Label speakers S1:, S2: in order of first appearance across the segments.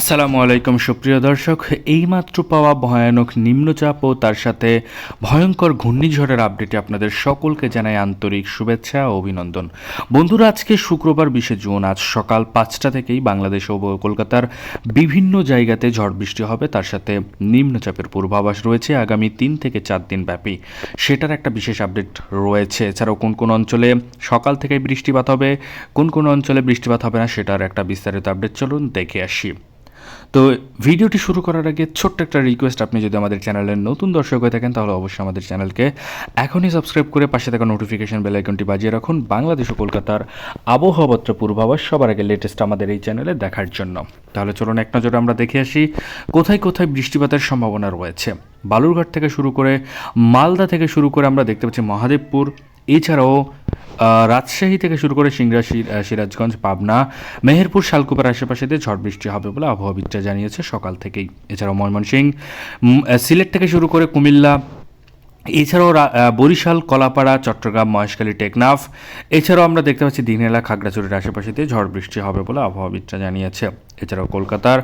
S1: আসসালামু আলাইকুম, সুপ্রিয় দর্শক। এইমাত্র পাওয়া ভয়ানক নিম্নচাপ ও তার সাথে ভয়ঙ্কর ঘূর্ণিঝড়ের আপডেটে আপনাদের সকলকে জানাই আন্তরিক শুভেচ্ছা ও অভিনন্দন। বন্ধুরা, আজকে শুক্রবার বিশে জুন, আজ সকাল পাঁচটা থেকেই বাংলাদেশ ও কলকাতার বিভিন্ন জায়গাতে ঝড় বৃষ্টি হবে। তার সাথে নিম্নচাপের পূর্বাভাস রয়েছে আগামী তিন থেকে চার দিন ব্যাপী। সেটার একটা বিশেষ আপডেট রয়েছে। এছাড়াও কোন কোন অঞ্চলে সকাল থেকে বৃষ্টিপাত হবে, কোন কোন অঞ্চলে বৃষ্টিপাত হবে না, সেটার একটা বিস্তারিত আপডেট চলুন দেখে আসি। তো ভিডিওটি শুরু করার আগে ছোট্ট একটা রিকোয়েস্ট আপনি যদি আমাদের চ্যানেলের নতুন দর্শক হয়ে থাকেন, তাহলে অবশ্যই আমাদের চ্যানেলকে এখনই সাবস্ক্রাইব করে পাশে থাকা নোটিফিকেশন বেল আইকনটি বাজিয়ে রাখুন। বাংলাদেশ ও কলকাতার আবহাওয়াপত্র পূর্বাভাস সবার আগে লেটেস্ট আমাদের এই চ্যানেলে দেখার জন্য। তাহলে চলুন এক নজরে আমরা দেখে আসি, কোথায় কোথায় বৃষ্টিপাতের সম্ভাবনা রয়েছে। বালুরঘাট থেকে শুরু করে মালদা থেকে শুরু করে আমরা দেখতে পাচ্ছি মহাদেবপুর এছাড়াও রাজশাহী থেকে শুরু করে সিংরা সির- সিরাজগঞ্জ, পাবনা, মেহেরপুর শালকুপার আশেপাশে দিয়ে ঝড় বৃষ্টি হবে বলে আবহাওয়াবিদরা জানিয়েছে সকাল থেকেই। এছাড়াও ময়মনসিংহ সিলেট থেকে শুরু করে কুমিল্লা এছাড়াও বরিশাল, কলাপাড়া, চট্টগ্রাম, মহেশখালী, টেকনাফ। এছাড়াও আমরা দেখতে পাচ্ছি দিনহেলা খাগড়াছড়ির আশেপাশে দিয়ে ঝড় বৃষ্টি হবে বলে আবহাওয়াবিদরা জানিয়েছে। এছাড়াও কলকাতার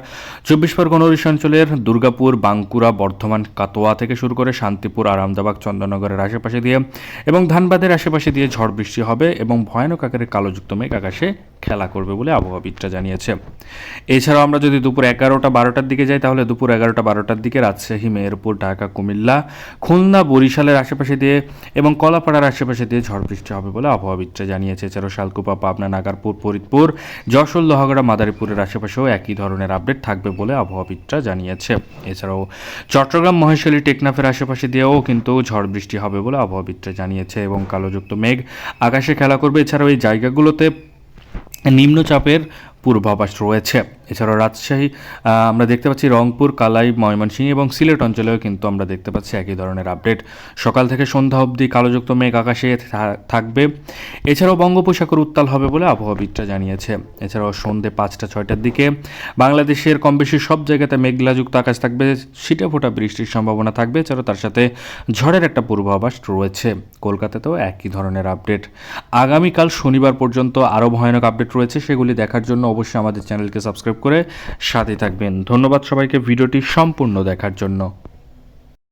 S1: চব্বিশ পরগনা অঞ্চলের দুর্গাপুর, বাঁকুড়া, বর্ধমান কাতোয়া থেকে শুরু করে শান্তিপুর আরামদাবাগ চন্দননগরের আশেপাশে দিয়ে এবং ধানবাদের আশেপাশে দিয়ে ঝড় বৃষ্টি হবে এবং ভয়ানক আকারে কালোযুক্ত মেঘ আকাশে খেলা করবে বলে আবহাওয়াবিদরা জানিয়েছে। এছাড়াও আমরা যদি দুপুর এগারোটা বারোটার দিকে যাই, তাহলে দুপুর এগারোটা বারোটার দিকে রাজশাহী, মেহেরপুর, ঢাকা, কুমিল্লা, খুলনা, বরিশালের আশেপাশে দিয়ে এবং কলাপাড়ার আশেপাশে দিয়ে ঝড় বৃষ্টি হবে বলে আবহাওয়াবিদরা জানিয়েছে। এছাড়াও শালকুপা, পাবনা, নাগারপুর, ফরিদপুর, যশোর, লোহাগড়া, মাদারীপুরের আশেপাশেও একই ধরনের আপডেট থাকবে বলে আবহাওয়াবিদরা জানিয়েছে। এছাড়াও চট্টগ্রাম, মহেশখালী, টেকনাফের আশেপাশে দিয়েও কিন্তু ঝড় বৃষ্টি হবে বলে আবহাওয়াবিদরা জানিয়েছে এবং কালোযুক্ত মেঘ আকাশে খেলা করবে। এছাড়াও এই জায়গাগুলোতে নিম্নচাপের পূর্বাভাস রয়েছে। এছাড়াও রাজশাহী আমরা দেখতে পাচ্ছি রংপুর, কালাই, ময়মনসিংহ এবং সিলেট অঞ্চলেও কিন্তু আমরা দেখতে পাচ্ছি একই ধরনের আপডেট। সকাল থেকে সন্ধ্যা অবধি কালোযুক্ত মেঘ আকাশে থাকবে। এছাড়াও বঙ্গোপসাগর উত্তাল হবে বলে আবহাওয়াবিদরা জানিয়েছে। এছাড়াও সন্ধ্যে পাঁচটা, ছয়টার দিকে বাংলাদেশের কম বেশি সব জায়গাতে মেঘলাযুক্ত আকাশ থাকবে, ছিটে ফোটা বৃষ্টির সম্ভাবনা থাকবে। এছাড়াও তার সাথে ঝড়ের একটা পূর্বাভাস রয়েছে। কলকাতাতেও একই ধরনের আপডেট। আগামীকাল শনিবার পর্যন্ত আরও ভয়ানক আপডেট রয়েছে। সেগুলি দেখার জন্য অবশ্যই আমাদের চ্যানেলকে সাবস্ক্রাইব করে সাথে থাকবেন। ধন্যবাদ সবাইকে ভিডিওটি সম্পূর্ণ দেখার জন্য।